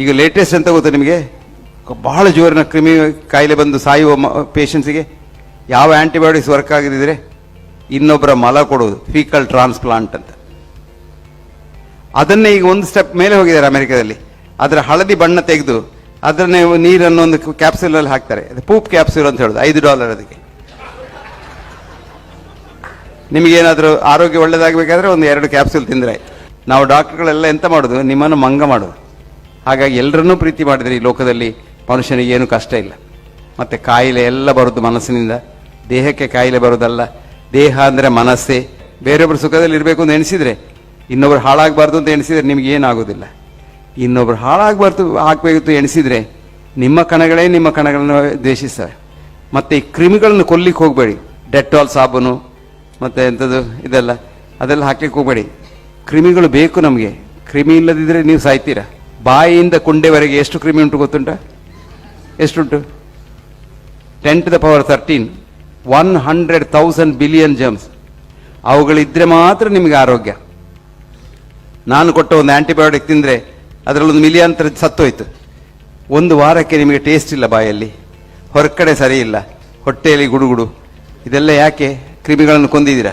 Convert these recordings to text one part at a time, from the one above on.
ಈಗ ಲೇಟೆಸ್ಟ್ ಅಂತ ಗೊತ್ತಾ ನಿಮಗೆ? ಬಹಳ ಜೋರಿನ ಕ್ರಿಮಿ ಕಾಯಿಲೆ ಬಂದು ಸಾಯುವ ಪೇಷಂಟ್ಸಿಗೆ ಯಾವ ಆಂಟಿಬಯೋಟಿಕ್ಸ್ ವರ್ಕ್ ಆಗದಿದ್ರೆ ಇನ್ನೊಬ್ಬರ ಮಲ ಕೊಡೋದು ಫೀಕಲ್ ಟ್ರಾನ್ಸ್ಪ್ಲಾಂಟ್ ಅಂತ. ಅದನ್ನೇ ಈಗ ಒಂದು ಸ್ಟೆಪ್ ಮೇಲೆ ಹೋಗಿದ್ದಾರೆ ಅಮೆರಿಕದಲ್ಲಿ. ಅದರ ಹಳದಿ ಬಣ್ಣ ತೆಗೆದು ಅದನ್ನೇ ನೀರನ್ನು ಒಂದು ಕ್ಯಾಪ್ಸೂಲಲ್ಲಿ ಹಾಕ್ತಾರೆ. ಅದು ಪೂಪ್ ಕ್ಯಾಪ್ಸೂಲ್ ಅಂತ ಹೇಳೋದು, ಐದು ಡಾಲರ್ ಅದಕ್ಕೆ. ನಿಮಗೇನಾದರೂ ಆರೋಗ್ಯ ಒಳ್ಳೇದಾಗಬೇಕಾದ್ರೆ ಒಂದು ಎರಡು ಕ್ಯಾಪ್ಸೂಲ್ ತಿಂದರೆ ನಾವು ಡಾಕ್ಟರ್ಗಳೆಲ್ಲ ಎಂತ ಮಾಡೋದು? ನಿಮ್ಮನ್ನು ಮಂಗ ಮಾಡೋದು. ಹಾಗಾಗಿ ಎಲ್ಲರನ್ನೂ ಪ್ರೀತಿ ಮಾಡಿದರೆ ಈ ಲೋಕದಲ್ಲಿ ಮನುಷ್ಯನಿಗೆ ಏನು ಕಷ್ಟ ಇಲ್ಲ. ಮತ್ತು ಕಾಯಿಲೆ ಎಲ್ಲ ಬರೋದು ಮನಸ್ಸಿನಿಂದ. ದೇಹಕ್ಕೆ ಕಾಯಿಲೆ ಬರೋದಲ್ಲ ದೇಹ ಅಂದರೆ ಮನಸ್ಸೇ. ಬೇರೊಬ್ಬರು ಸುಖದಲ್ಲಿ ಇರಬೇಕು ಅಂತ ಎಣಿಸಿದರೆ, ಇನ್ನೊಬ್ರು ಹಾಳಾಗಬಾರ್ದು ಅಂತ ಎಣಿಸಿದರೆ ನಿಮಗೆ ಏನಾಗೋದಿಲ್ಲ ಇನ್ನೊಬ್ರು ಹಾಳಾಗಬಾರ್ದು ಹಾಕಬೇಕು ಎಣಿಸಿದರೆ ನಿಮ್ಮ ಕಣಗಳೇ ನಿಮ್ಮ ಕಣಗಳನ್ನು ದ್ವೇಷಿಸ್ತವೆ. ಮತ್ತೆ ಈ ಕ್ರಿಮಿಗಳನ್ನು ಕೊಲ್ಲಿಕ್ಕೆ ಹೋಗಬೇಡಿ. ಡೆಟಾಲ್ ಸಾಬೂನು, ಮತ್ತು ಎಂಥದ್ದು ಇದೆಲ್ಲ, ಅದೆಲ್ಲ ಹಾಕಲಿಕ್ಕೆ ಹೋಗಬೇಡಿ. ಕ್ರಿಮಿಗಳು ಬೇಕು ನಮಗೆ. ಕ್ರಿಮಿ ಇಲ್ಲದಿದ್ದರೆ ನೀವು ಸಾಯ್ತೀರಾ? ಬಾಯಿಯಿಂದ ಕುಂಡೆವರೆಗೆ ಎಷ್ಟು ಕ್ರಿಮಿ ಉಂಟು ಗೊತ್ತುಂಟ? ಎಷ್ಟುಂಟು? Ten to the power thirteen one hundred thousand billion germs ಅವುಗಳಿದ್ರೆ ಮಾತ್ರ ನಿಮಗೆ ಆರೋಗ್ಯ. ನಾನು ಕೊಟ್ಟ ಒಂದು ಆಂಟಿಬಯೋಟಿಕ್ ತಿಂದರೆ ಅದರಲ್ಲೊಂದು ಮಿಲಿಯಾಂತರ ಸತ್ತೋಯ್ತು. ಒಂದು ವಾರಕ್ಕೆ ನಿಮಗೆ ಟೇಸ್ಟ್ ಇಲ್ಲ ಬಾಯಲ್ಲಿ. ಹೊರಗಡೆ ಸರಿ ಇಲ್ಲ. ಹೊಟ್ಟೆಯಲ್ಲಿ ಗುಡುಗುಡು. ಇದೆಲ್ಲ ಯಾಕೆ ಕ್ರಿಮಿಗಳನ್ನು ಕೊಂದಿದ್ದೀರಾ?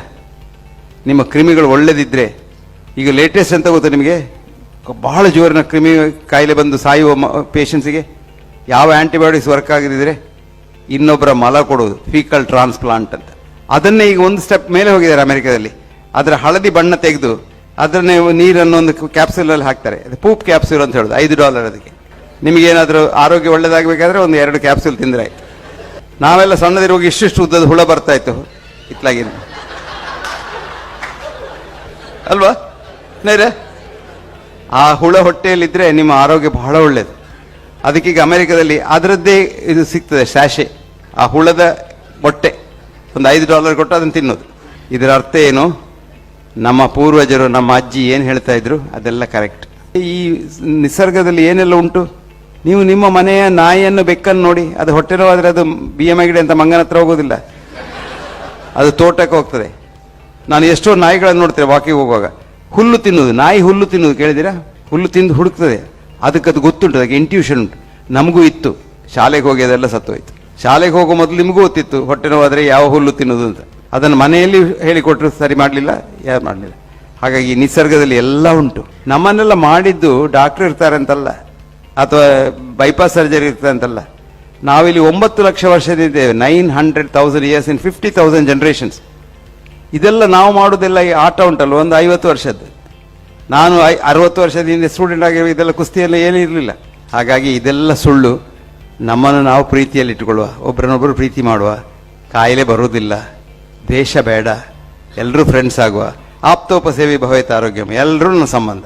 ನಿಮ್ಮ ಕ್ರಿಮಿಗಳು ಒಳ್ಳೆದಿದ್ದರೆ ಈಗ ಲೇಟೆಸ್ಟ್ ಅಂತ ಗೊತ್ತಾ ನಿಮಗೆ? ಬಹಳ ಜೋರಿನ ಕ್ರಿಮಿ ಕಾಯಿಲೆ ಬಂದು ಸಾಯುವ ಪೇಷಂಟ್ಸಿಗೆ ಯಾವ ಆಂಟಿಬಯೋಟಿಕ್ಸ್ ವರ್ಕ್ ಆಗದಿದ್ರೆ ಇನ್ನೊಬ್ಬರ ಮಲ ಕೊಡೋದು ಫೀಕಲ್ ಟ್ರಾನ್ಸ್ಪ್ಲಾಂಟ್ ಅಂತ. ಅದನ್ನೇ ಈಗ ಒಂದು ಸ್ಟೆಪ್ ಮೇಲೆ ಹೋಗಿದ್ದಾರೆ ಅಮೆರಿಕದಲ್ಲಿ. ಅದರ ಹಳದಿ ಬಣ್ಣ ತೆಗೆದು ಅದನ್ನೇ ನೀರನ್ನು ಒಂದು ಕ್ಯಾಪ್ಸೂಲಲ್ಲಿ ಹಾಕ್ತಾರೆ. ಅದು ಪೂಪ್ ಕ್ಯಾಪ್ಸೂಲ್ ಅಂತ ಹೇಳೋದು, ಐದು ಡಾಲರ್ ಅದಕ್ಕೆ. ನಿಮಗೇನಾದರೂ ಆರೋಗ್ಯ ಒಳ್ಳೇದಾಗಬೇಕಾದ್ರೆ ಒಂದು ಎರಡು ಕ್ಯಾಪ್ಸೂಲ್ ತಿಂದರೆ ಆಯಿತು. ನಾವೆಲ್ಲ ಸಣ್ಣದಿರುವಾಗ ಇಷ್ಟಿಷ್ಟು ಉದ್ದದ ಹುಳ ಬರ್ತಾ ಇತ್ತು. ಅಲ್ವಾ? ನೇರೆ ಆ ಹುಳ ಹೊಟ್ಟೆಯಲ್ಲಿದ್ದರೆ ನಿಮ್ಮ ಆರೋಗ್ಯ ಬಹಳ ಒಳ್ಳೆಯದು ಅದಕ್ಕೀಗ ಅಮೆರಿಕದಲ್ಲಿ ಅದರದ್ದೇ ಇದು ಸಿಗ್ತದೆ ಸ್ಯಾಶೆ ಆ ಹುಳದ ಮೊಟ್ಟೆ, ಒಂದು ಐದು ಡಾಲರ್ ಕೊಟ್ಟು ಅದನ್ನು ತಿನ್ನೋದು. ಇದರ ಅರ್ಥ ಏನು? ನಮ್ಮ ಪೂರ್ವಜರು, ನಮ್ಮ ಅಜ್ಜಿ ಏನು ಹೇಳ್ತಾ ಇದ್ರು? ಅದೆಲ್ಲ ಕರೆಕ್ಟ್ ಈ ನಿಸರ್ಗದಲ್ಲಿ ಏನೆಲ್ಲ ಉಂಟು? ನೀವು ನಿಮ್ಮ ಮನೆಯ ನಾಯಿಯನ್ನು ಬೆಕ್ಕನ್ನು ನೋಡಿ, ಅದು ಹೊಟ್ಟೆ ನೋವಾದರೆ ಅದು ಬಿ ಎಂ ಐ ಅಂತ ಮಂಗನ ಹತ್ರ ಹೋಗೋದಿಲ್ಲ. ಅದು ತೋಟಕ್ಕೆ ಹೋಗ್ತದೆ. ನಾನು ಎಷ್ಟೋ ನಾಯಿಗಳನ್ನು ನೋಡ್ತೇನೆ ವಾಕಿಂಗ್ ಹೋಗುವಾಗ. ಹುಲ್ಲು ತಿನ್ನುವುದು, ನಾಯಿ ಹುಲ್ಲು ತಿನ್ನುವುದು ಕೇಳಿದಿರಾ ಹುಲ್ಲು ತಿಂದು ಹುಡುಕ್ತದೆ. ಅದಕ್ಕೆ ಅದು ಗೊತ್ತುಂಟು, ಅದಕ್ಕೆ ಇಂಟ್ಯೂಷನ್ ಉಂಟು. ನಮಗೂ ಇತ್ತು. ಶಾಲೆಗೆ ಹೋಗಿ ಅದೆಲ್ಲ ಸತ್ತೋಯ್ತು. ಶಾಲೆಗೆ ಹೋಗೋ ಮೊದಲು ನಿಮಗೂ ಗೊತ್ತಿತ್ತು, ಹೊಟ್ಟೆ ನೋವಾದರೆ ಯಾವ ಹುಲ್ಲು ತಿನ್ನೋದು ಅಂತ. ಅದನ್ನು ಮನೆಯಲ್ಲಿ ಹೇಳಿಕೊಟ್ರು ಸರಿ ಮಾಡಲಿಲ್ಲ, ಯಾರು ಮಾಡಲಿಲ್ಲ. ಹಾಗಾಗಿ ನಿಸರ್ಗದಲ್ಲಿ ಎಲ್ಲ ಉಂಟು. ನಮ್ಮನ್ನೆಲ್ಲ ಮಾಡಿದ್ದು ಡಾಕ್ಟರ್ ಇರ್ತಾರೆ ಅಂತಲ್ಲ ಅಥವಾ ಬೈಪಾಸ್ ಸರ್ಜರಿ ಇರ್ತಾರೆ ಅಂತಲ್ಲ ನಾವಿಲ್ಲಿ ಒಂಬತ್ತು ಲಕ್ಷ ವರ್ಷದಿದ್ದೇವೆ nine hundred thousand years in fifty thousand generations ಇದೆಲ್ಲ ನಾವು ಮಾಡೋದೆಲ್ಲ ಈ ಆಟ ಉಂಟಲ್ಲ ಒಂದು ಐವತ್ತು ವರ್ಷದ್ದು. ನಾನು ಐ, ಅರವತ್ತು ವರ್ಷದ ಹಿಂದೆ ಸ್ಟೂಡೆಂಟ್ ಆಗಿರೋ ಇದೆಲ್ಲ ಕುಸ್ತಿಯೆಲ್ಲ ಏನೂ ಇರಲಿಲ್ಲ. ಹಾಗಾಗಿ ಇದೆಲ್ಲ ಸುಳ್ಳು. ನಮ್ಮನ್ನು ನಾವು ಪ್ರೀತಿಯಲ್ಲಿ ಇಟ್ಟುಕೊಳ್ಳುವ ಒಬ್ಬರನ್ನೊಬ್ಬರು ಪ್ರೀತಿ ಮಾಡುವ. ಕಾಯಿಲೆ ಬರುವುದಿಲ್ಲ. ದೇಶ ಬೇಡ. ಎಲ್ಲರೂ ಫ್ರೆಂಡ್ಸ್ ಆಗುವ. ಆಪ್ತೋಪಸೇವಿ ಭವೇತ ಆರೋಗ್ಯ. ಎಲ್ಲರೂ ನನ್ನ ಸಂಬಂಧ.